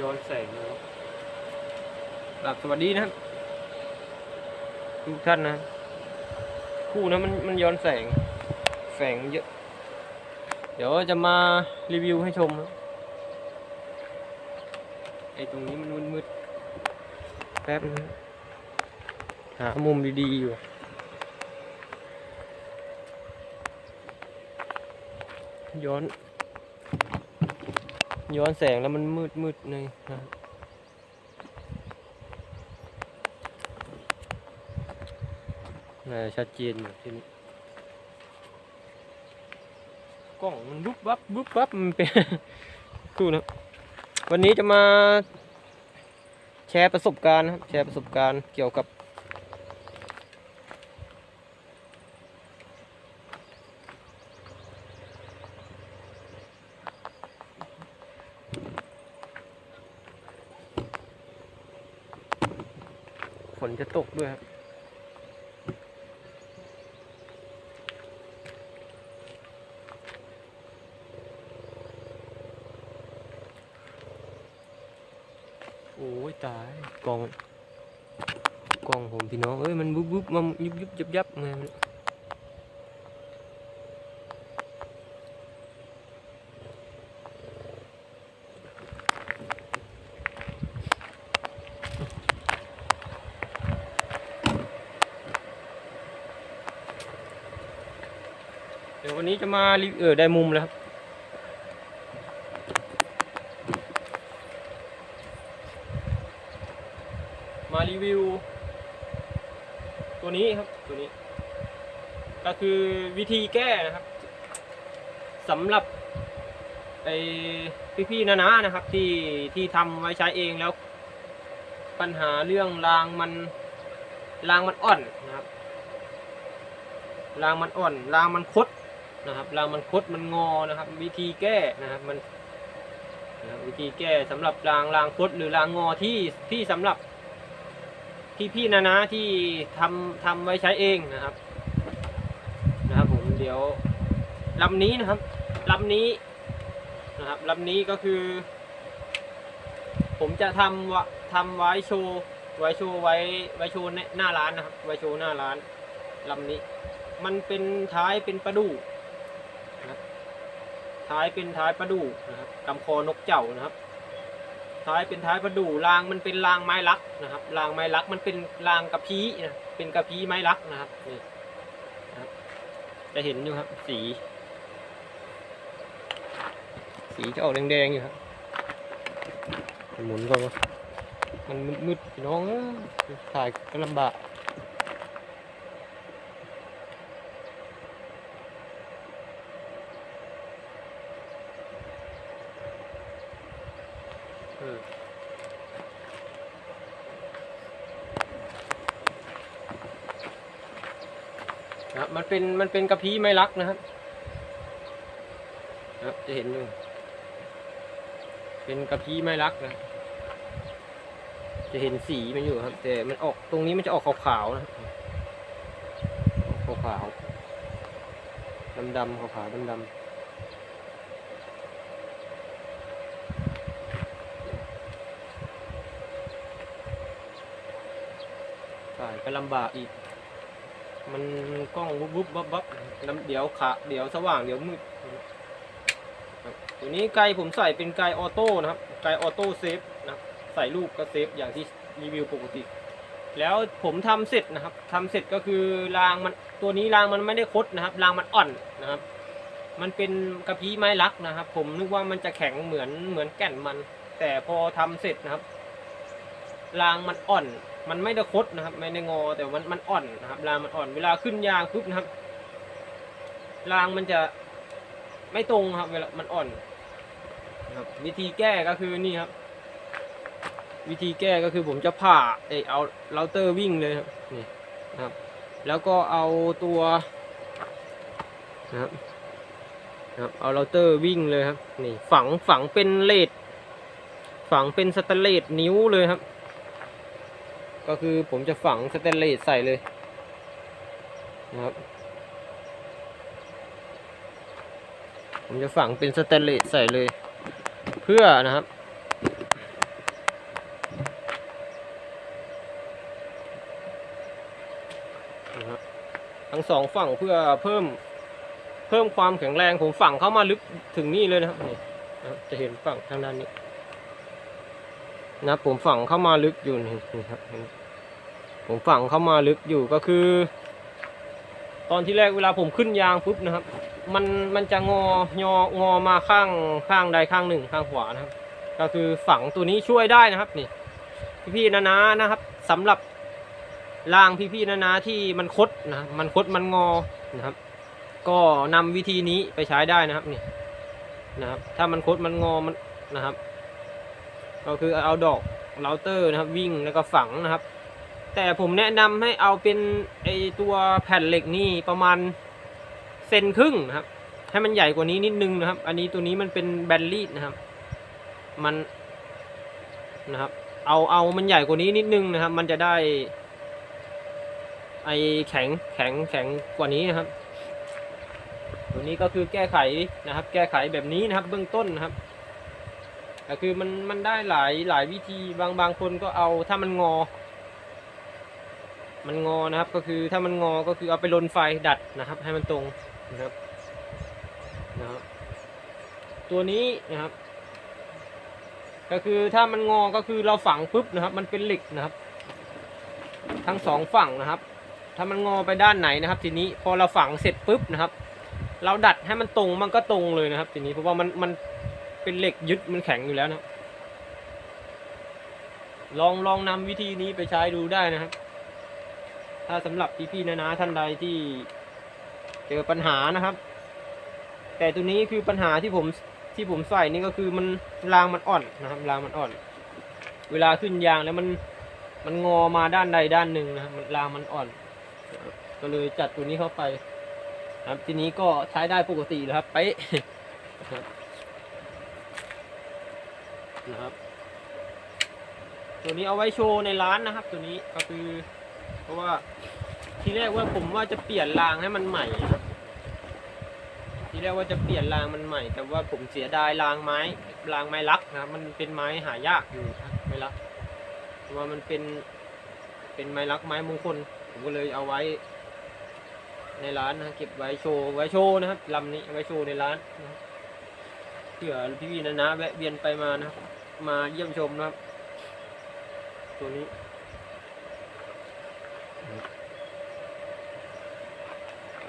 ย้อนแสงนะครับกลับสวัสดีนะครับทุกท่านนะ คู่นะมันมันย้อนแสง แสงเยอะ เดี๋ยวจะมารีวิวให้ชมครับไอตรงนี้มันมืดๆแป๊บนึงหามุมดีๆอยู่ย้อน ย้อนแสงแล้วมันมืดมืดเลยนะน่าชัดเจนอยู่ที่นี้กล้องมันบุ๊บวับบุ๊บวับมันเป็นคู่นะวันนี้จะมาแชร์ประสบการณ์นะครับแชร์ประสบการณ์เกี่ยวกับ นจะตกด้วยครับโอ้ยตายกองกองผมพี่น้องเอ้ยมันบุ๊บบุ๊บมันยุบยุบยับยับไง ดี๋ยววันนี้จะมารีเออได้มุมแล้วครับมารีวิว ตัวนี้ครับตัวนี้ ก็คือวิธีแก้นะครับสำหรับไอพี่ๆนะนะนะครับ ที่ที่ทำไว้ใช้เองแล้ว ปัญหาเรื่องรางมันรางมันอ่อนนะครับรางมันอ่อนรางมันคด นะครับรางมันคดมันงอนะครับ วิธีแก้นะครับมันนะวิธีแก้สำหรับรางรางคดหรือรางงอที่ที่สำหรับพี่พี่ๆนะนะที่ทำทำไว้ใช้เองนะครับนะครับผมเดี๋ยวลำนี้นะครับลำนี้นะครับลำนี้ก็คือ ผมจะทำวะทำไว้โชว์ไว้โชว์ไว้ไว้โชว์ในหน้าร้านนะครับไว้โชว์หน้าร้านลำนี้ มันเป็นท้ายเป็นประดู่ ท้ายเป็นท้ายประดู่นะครับกำคอนกเจ้านะครับ ท้ายเป็นท้ายประดู่รางมันเป็นรางไม้ลักนะครับรางไม้ลักมันเป็นรางกระพี้นะเป็นกระพี้ไม้ลักนะครับนี่นะครับจะเห็นอยู่ครับสี สีจะออกแดงๆอยู่ครับหมุนก่อนวะมันมืดๆพี่น้องเอ้ยถ่ายก็ลำบากเออ นะครับมัน เป็นมันเป็นกระพี้ไม้ลักนะครับครับจะเห็นอยู่เป็นกระพี้ไม้ลักนะ จะเห็นสีมันอยู่ครับ แต่มันออกตรงนี้มันจะออกขาวๆนะออกขาวๆดำๆขาวๆดำๆถ่ายก็ลำบากอีก มันกล้องวุบวุบวับวับแล้วเดี๋ยวขาเดี๋ยวสว่างเดี๋ยวมืดครับตัวนี้ไกลผมใส่เป็นไกลออโต้นะครับไกลออโต้เซฟนะครับใส่ลูกก็เซฟอย่างที่รีวิวปกติ แล้วผมทำเสร็จนะครับทำเสร็จก็คือรางมันตัวนี้รางมันไม่ได้คดนะครับรางมันอ่อนนะครับ มันเป็นกระพี้ไม้ลักนะครับ ผมนึกว่ามันจะแข็งเหมือนเหมือนแก่นมัน แต่พอทำเสร็จนะครับรางมันอ่อน มันไม่ได้คดนะครับ ไม่ได้งอแต่มันมันอ่อนนะครับรางมันอ่อนเวลาขึ้นยางปุ๊บนะครับรางมันจะไม่ตรงครับเวลามันอ่อนนะครับวิธีแก้ก็คือนี่ครับ วิธีแก้ก็คือผมจะผ่าเออเอาเราเตอร์วิ่งเลยครับนี่นะครับ แล้วก็เอาตัวนะครับนะครับเอาเราเตอร์วิ่งเลยครับนี่ฝังฝังเป็นเลดฝังเป็นสแตนเลสนิ้วเลยครับ ก็คือผมจะฝังสเตนเลสใส่เลยนะครับ ผมจะฝังเป็นสเตนเลสใส่เลย เพื่อนะครับ ทั้งสองฝั่งเพื่อเพิ่มเพิ่มความแข็งแรงผมฝั่งเข้ามาลึกถึงนี่เลยนะครับนี่จะเห็นฝั่งทางด้านนี้นะผมฝั่งเข้ามาลึกอยู่นี่ครับ ผมฝังเข้ามาลึกอยู่ก็คือ ตอนที่แรกเวลาผมขึ้นยางปุ๊บนะครับ มันมันจะงอยองอมาข้างข้างใดข้างหนึ่งข้างขวานะครับ ก็คือฝังตัวนี้ช่วยได้นะครับนี่พี่ๆนะนะนะครับสำหรับรางพี่ๆนะนะที่มันคดนะมันคดมันงอนะครับ ก็นำวิธีนี้ไปใช้ได้นะครับนี่นะครับถ้ามันคดมันงอมันนะครับ ก็คือเอาดอกเราเตอร์นะครับ วิ่งแล้วก็ฝังนะครับ แต่ผมแนะนำให้เอาเป็นไอตัวแผ่นเหล็กนี่ประมาณเซนครึ่งนะครับ ให้มันใหญ่กว่านี้นิดนึงนะครับ อันนี้ตัวนี้มันเป็นแบนลีดนะครับ มันนะครับ เอาเอามันใหญ่กว่านี้นิดนึงนะครับ มันจะได้ ไอแข็งแข็งแข็งกว่านี้นะครับ ตัวนี้ก็คือแก้ไขนะครับ แก้ไขแบบนี้นะครับ เบื้องต้นนะครับก็คือมันมันได้หลายหลายวิธีบางบางคนก็เอาถ้ามันงอ มันงอนะครับ ก็คือถ้ามันงอก็คือเอาไปลนไฟดัดนะครับ ให้มันตรงนะครับนะครับ ตัวนี้นะครับ ก็คือถ้ามันงอก็คือเราฝังปุ๊บนะครับ มันเป็นเหล็กนะครับ ทั้งสองฝั่งนะครับ ถ้ามันงอไปด้านไหนนะครับ ทีนี้พอเราฝังเสร็จปุ๊บนะครับ เราดัดให้มันตรงมันก็ตรงเลยนะครับ ทีนี้เพราะว่ามันมันเป็นเหล็กยึดมันแข็งอยู่แล้วนะลองลองนำวิธีนี้ไปใช้ดูได้นะครับ ถ้าสำหรับพี่ๆนะนะท่านใดที่เจอปัญหานะครับ แต่ตัวนี้คือปัญหาที่ผมที่ผมใส่นี่ก็คือมันรางมันอ่อนนะครับรางมันอ่อน เวลาขึ้นยางแล้วมันมันงอมาด้านใดด้านหนึ่งนะครับมันรางมันอ่อน ก็เลยจัดตัวนี้เข้าไปครับทีนี้ก็ใช้ได้ปกติแล้วครับไปนะครับ ตัวนี้เอาไว้โชว์ในร้านนะครับ ตัวนี้ก็คือ เพราะว่าทีแรกว่าผมว่าจะเปลี่ยนรางให้มันใหม่ครับทีแรกว่าจะเปลี่ยนรางมันใหม่ แต่ว่าผมเสียดายรางไม้รางไม้ลักนะครับมันเป็นไม้หายากอยู่ครับไม้ลักเพราะว่ามันเป็นเป็นไม้ลักไม้มงคล ผมก็เลยเอาไว้ ในร้านนะเก็บไว้โชว์ไว้โชว์นะครับลำนี้ไว้โชว์ในร้านนะเผื่อพี่ๆนะนะแวะเวียนไปมานะครับมาเยี่ยมชมนะครับ ตัวนี้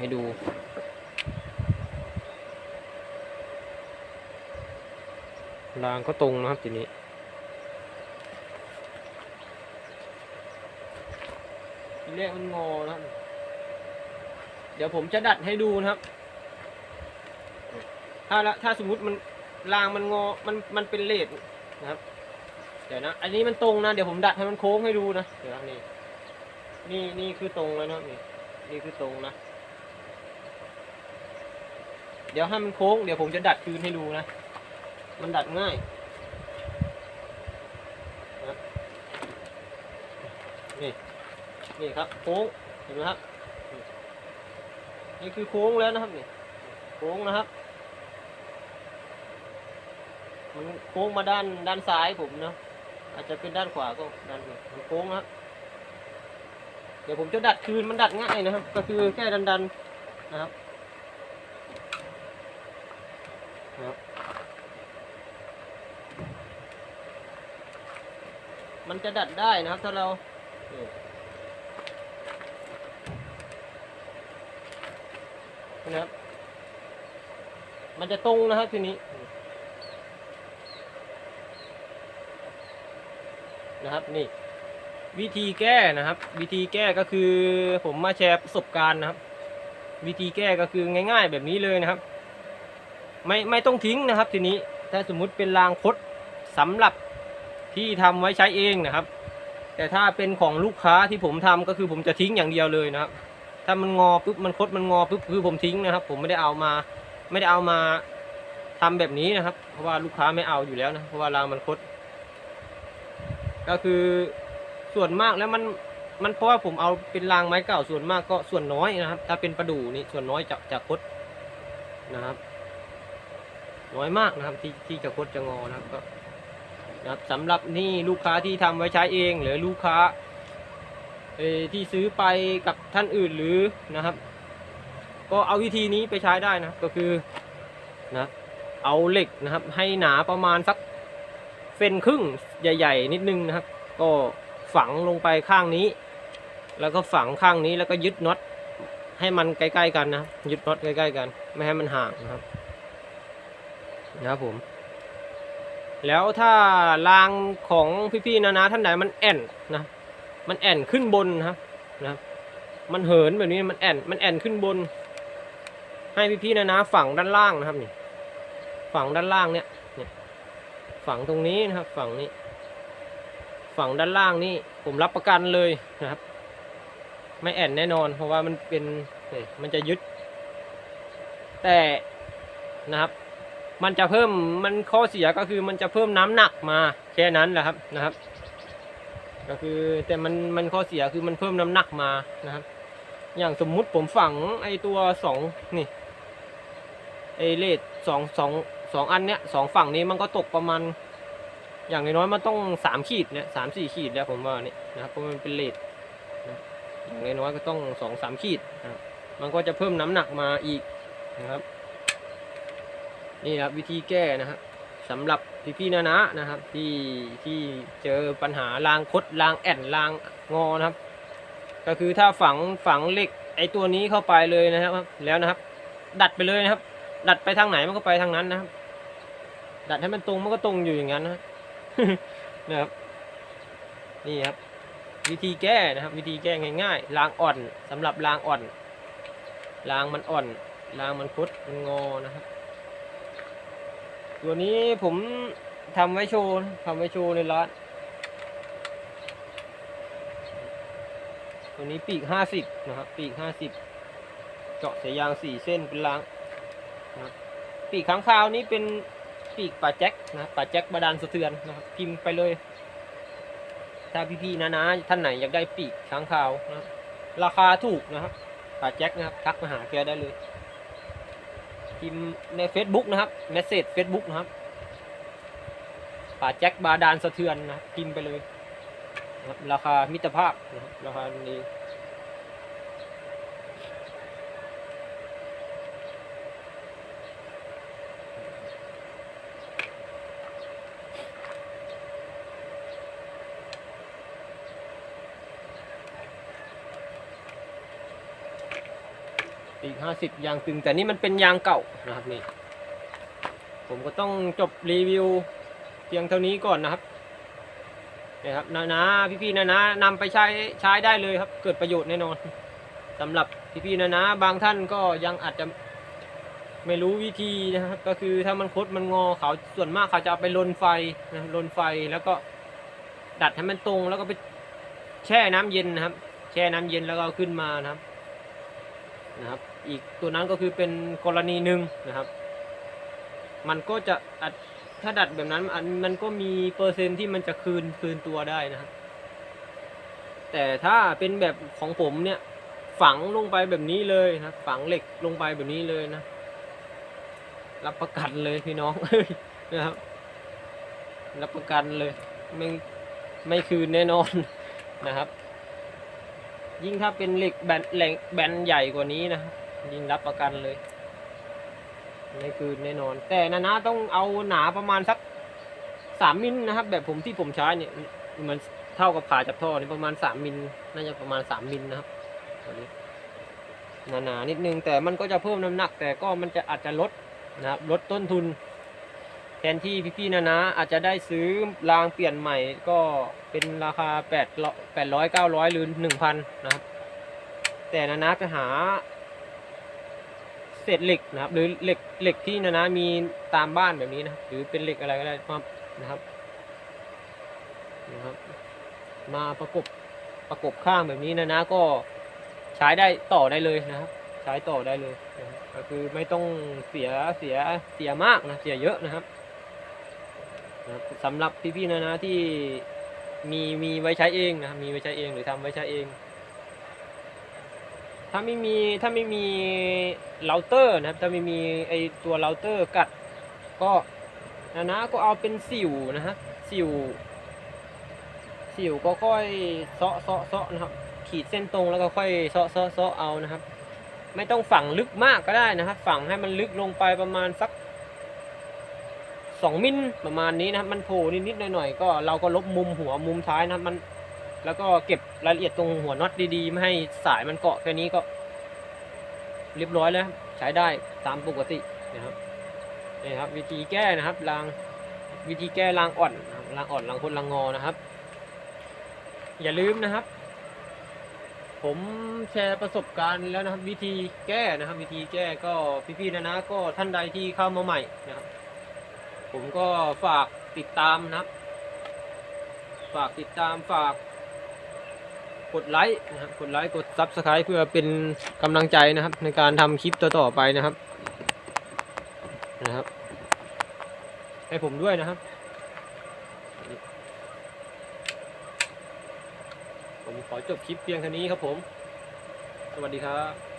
ให้ดู รางก็ตรงนะครับทีนี้ ทีแรกมันงอนะครับ เดี๋ยวผมจะดัดให้ดูนะครับ ถ้าละถ้าสมมุติมันรางมันงอ มันมันเป็นเลดนะครับ เดี๋ยวนะ อันนี้มันตรงนะ เดี๋ยวผมดัดให้มันโค้งให้ดูนะ เดี๋ยวนะนี่ นี่นี่คือตรงแล้วนะนี่ นี่คือตรงนะ เดี๋ยวให้มันโค้งเดี๋ยวผมจะดัดคืนให้ดูนะ มันดัดง่ายนี่นี่ครับโค้งเห็นไหมครับ นี่คือโค้งแล้วนะครับนี่โค้งนะครับ มันโค้งมาด้านด้านซ้ายผมนะอาจจะเป็นด้านขวาก็ด้านมันโค้งนะครับเดี๋ยวผมจะดัดคืนมันดัดง่ายนะครับ ก็คือแค่ดันดันๆนะครับ มันจะดัดได้นะครับ ถ้าเรานี่นะครับ มันจะตรงนะครับทีนี้นะครับนี่วิธีแก้นะครับ วิธีแก้ก็คือผมมาแชร์ประสบการณ์นะครับ วิธีแก้ก็คือง่าย ๆ แบบนี้เลยนะครับ ไม่ไม่ต้องทิ้งนะครับ ทีนี้ถ้าสมมุติเป็นรางคดสำหรับ ที่ทำไว้ใช้เองนะครับ แต่ถ้าเป็นของลูกค้าที่ผมทำก็คือผมจะทิ้งอย่างเดียวเลยนะครับ ถ้ามันงอปุ๊บมันคดมันงอปุ๊บคือผมทิ้งนะครับ ผมไม่ได้เอามาไม่ได้เอามาทำแบบนี้นะครับ เพราะว่าลูกค้าไม่เอาอยู่แล้วนะเพราะว่ารางมันคด ก็คือส่วนมากแล้วมันมันเพราะว่าผมเอาเป็นรางไม้เก่าส่วนมากก็ส่วนน้อยนะครับ ถ้าเป็นประดู่นี่ส่วนน้อยจะจะคดนะครับ น้อยมากนะครับที่ที่จะคดจะงอนะครับก็ นะครับสำหรับนี่ลูกค้าที่ทำไว้ใช้เองหรือลูกค้าที่ซื้อไปกับท่านอื่นหรือนะครับ ก็เอาวิธีนี้ไปใช้ได้นะครับก็คือนะเอาเหล็กนะครับ ให้หนาประมาณสักเซนครึ่งใหญ่ ๆ นิดนึงนะครับ ก็ฝังลงไปข้างนี้ แล้วก็ฝังข้างนี้แล้วก็ยึดน็อตให้มันใกล้ ๆ กันนะยึดน็อตใกล้ ๆ กัน ไม่ให้มันห่างนะครับนะครับผม แล้วถ้ารางของพี่ๆนะนะท่านไหนมันแอนนะมันแอนขึ้นบนนะครับนะมันเหินแบบนี้มันแอนมันแอนขึ้นบน ให้พี่ๆนะนะฝั่งด้านล่างนะครับนี่ฝั่งด้านล่างเนี่ยเนี่ยฝั่งตรงนี้นะครับฝั่งนี้ฝั่งด้านล่างนี่ผมรับประกันเลยนะครับ ไม่แอนแน่นอน เพราะว่ามันเป็นมันจะยึด แต่นะครับ มันจะเพิ่มมันข้อเสียก็คือมันจะเพิ่มน้ำหนักมาแค่นั้นแหละครับนะครับ ก็คือแต่มันมันข้อเสียคือมันเพิ่มน้ำหนักมานะครับ อย่างสมมุติผมฝังไอตัวสองนี่ไอเลดสองสองสองอันเนี้ยสองฝั่งนี้มันก็ตกประมาณ อย่างน้อยๆมันต้องสามขีดเนี่ยสามสี่ขีดแล้วผมว่านี่นะครับเพราะมันเป็นเลดนะอย่างน้อยๆก็ต้องสองสามขีดนะครับมันก็จะเพิ่มน้ำหนักมาอีกนะครับ นี่ครับวิธีแก้นะครับสำหรับพี่ๆนะนะนะครับที่ที่เจอปัญหารางคดรางแอนรางงอนะครับ ก็คือถ้าฝังฝังเหล็กไอตัวนี้เข้าไปเลยนะครับ แล้วนะครับ ดัดไปเลยนะครับ ดัดไปทางไหนมันก็ไปทางนั้นนะครับ ดัดให้มันตรงมันก็ตรงอยู่อย่างนั้นนะนะครับนี่ครับวิธีแก้นะครับ วิธีแก้ง่ายๆรางอ่อนสำหรับรางอ่อนรางมันอ่อนรางมันคดมันงอนะครับ ตัวนี้ผมทำไว้โชว์ทำไว้โชว์ในร้าน ตัวนี้ปีกห้าสิบนะครับ ปีกห้าสิบเจาะสายยางสี่เส้นเป็นรางนะปีกข้างคาวนี้เป็นปีกป่าแจ็คนะครับป่าแจ็คบาดาลสะเทือนนะครับพิมพ์ไปเลย ถ้าพี่ๆนะนะท่านไหนอยากได้ปีกค้างคาวนะครับราคาถูกนะครับป่าแจ็คนะครับทักมาหาแกได้เลย พิมพ์ใน Facebook นะครับเมสเซจ Facebook นะครับป่าแจ็คบาดานสะเทือนนะพิมพ์ไปเลยนะครับราคามิตรภาพนะครับราคาดี อีกห้าสิบยางตึง แต่นี่มันเป็นยางเก่านะครับนี่ ผมก็ต้องจบรีวิวเพียงเท่านี้ก่อนนะครับนี่ครับนะนะพี่ๆนะนะนำไปใช้ใช้ได้เลยครับ เกิดประโยชน์แน่นอนสำหรับพี่ๆนะนะบางท่านก็ยังอาจจะไม่รู้วิธีนะครับ ก็คือถ้ามันคดมันงอเขาส่วนมากเขาจะเอาไปลนไฟนะลนไฟแล้วก็ดัดให้มันตรงแล้วก็ไปแช่น้ำเย็นนะครับ แช่น้ำเย็นแล้วก็เอาขึ้นมานะครับนะครับ อีกตัวนั้นก็คือเป็นกรณีหนึ่งนะครับ มันก็จะถ้าดัดแบบนั้นมันก็มีเปอร์เซ็นต์ที่มันจะคืนคืนตัวได้นะครับ แต่ถ้าเป็นแบบของผมเนี่ยฝังลงไปแบบนี้เลยนะฝังเหล็กลงไปแบบนี้เลยนะ รับประกันเลยพี่น้องนะครับ รับประกันเลย ไม่ไม่คืนแน่นอนนะครับ ยิ่งถ้าเป็นเหล็กแบนเหล็กแบนใหญ่กว่านี้นะครับ ยิงรับประกันเลยไม่คืนแน่นอน แต่นะนะต้องเอาหนาประมาณสักสามมิลนะครับ แบบผมที่ผมใช้เนี่ยมันเท่ากับผ่าจับท่อนี่ประมาณสามมิลน่าจะประมาณสามมิลนะครับตัวนี้หนาๆนิดนึงแต่มันก็จะเพิ่มน้ำหนัก แต่ก็มันจะอาจจะลดนะครับลดต้นทุน แทนที่พี่ๆนะนะอาจจะได้ซื้อรางเปลี่ยนใหม่ก็เป็นราคาแปดแปดร้อยเก้าร้อยหรือหนึ่งพันนะครับ แต่นะนะจะหา เศษเหล็กนะครับหรือเหล็กเหล็กที่นะนะมีตามบ้านแบบนี้นะหรือเป็นเหล็กอะไรก็ได้มานะครับนะครับ มาประกบประกบข้างแบบนี้นะนะก็ใช้ได้ต่อได้เลยนะครับ ใช้ต่อได้เลยก็คือไม่ต้องเสียเสียเสียมากนะเสียเยอะนะครับนะครับสำหรับพี่ๆนะนะที่มีมีไว้ใช้เองนะครับมีไว้ใช้เองหรือทำไว้ใช้เอง ถ้าไม่มีถ้าไม่มีเราเตอร์นะครับ ถ้าไม่มีไอตัวเราเตอร์กัด ก็นะนะก็เอาเป็นสิวนะฮะสิวสิวก็ค่อยเซาะเซาะเซาะนะครับ ขีดเส้นตรงแล้วก็ค่อยเซาะเซาะเซาะเอานะครับ ไม่ต้องฝังลึกมากก็ได้นะครับ ฝังให้มันลึกลงไปประมาณสักสองมิลประมาณนี้นะครับ มันโผล่นิดๆหน่อยๆก็เราก็ลบมุมหัวมุมท้ายนะครับมัน แล้วก็เก็บรายละเอียดตรงหัวน็อตดีๆ ไม่ให้สายมันเกาะแค่นี้ก็ เรียบร้อยแล้ว ใช้ได้ตามปกตินะครับนี่ครับ วิธีแก้นะครับรางวิธีแก้รางอ่อนรางอ่อนรางคนรางงอนะครับ อย่าลืมนะครับ ผมแชร์ประสบการณ์แล้วนะครับ วิธีแก้นะครับ วิธีแก้ก็พี่ๆนะนะก็ท่านใดที่เข้ามาใหม่นะครับ ผมก็ฝากติดตามนะครับ ฝากติดตามฝาก กดไลค์นะครับกดไลค์กด Subscribe เพื่อเป็นกำลังใจนะครับ ในการทำคลิปต่อๆไปนะครับนะครับ ให้ผมด้วยนะครับ ผมขอจบคลิปเพียงเท่านี้ครับผม สวัสดีครับ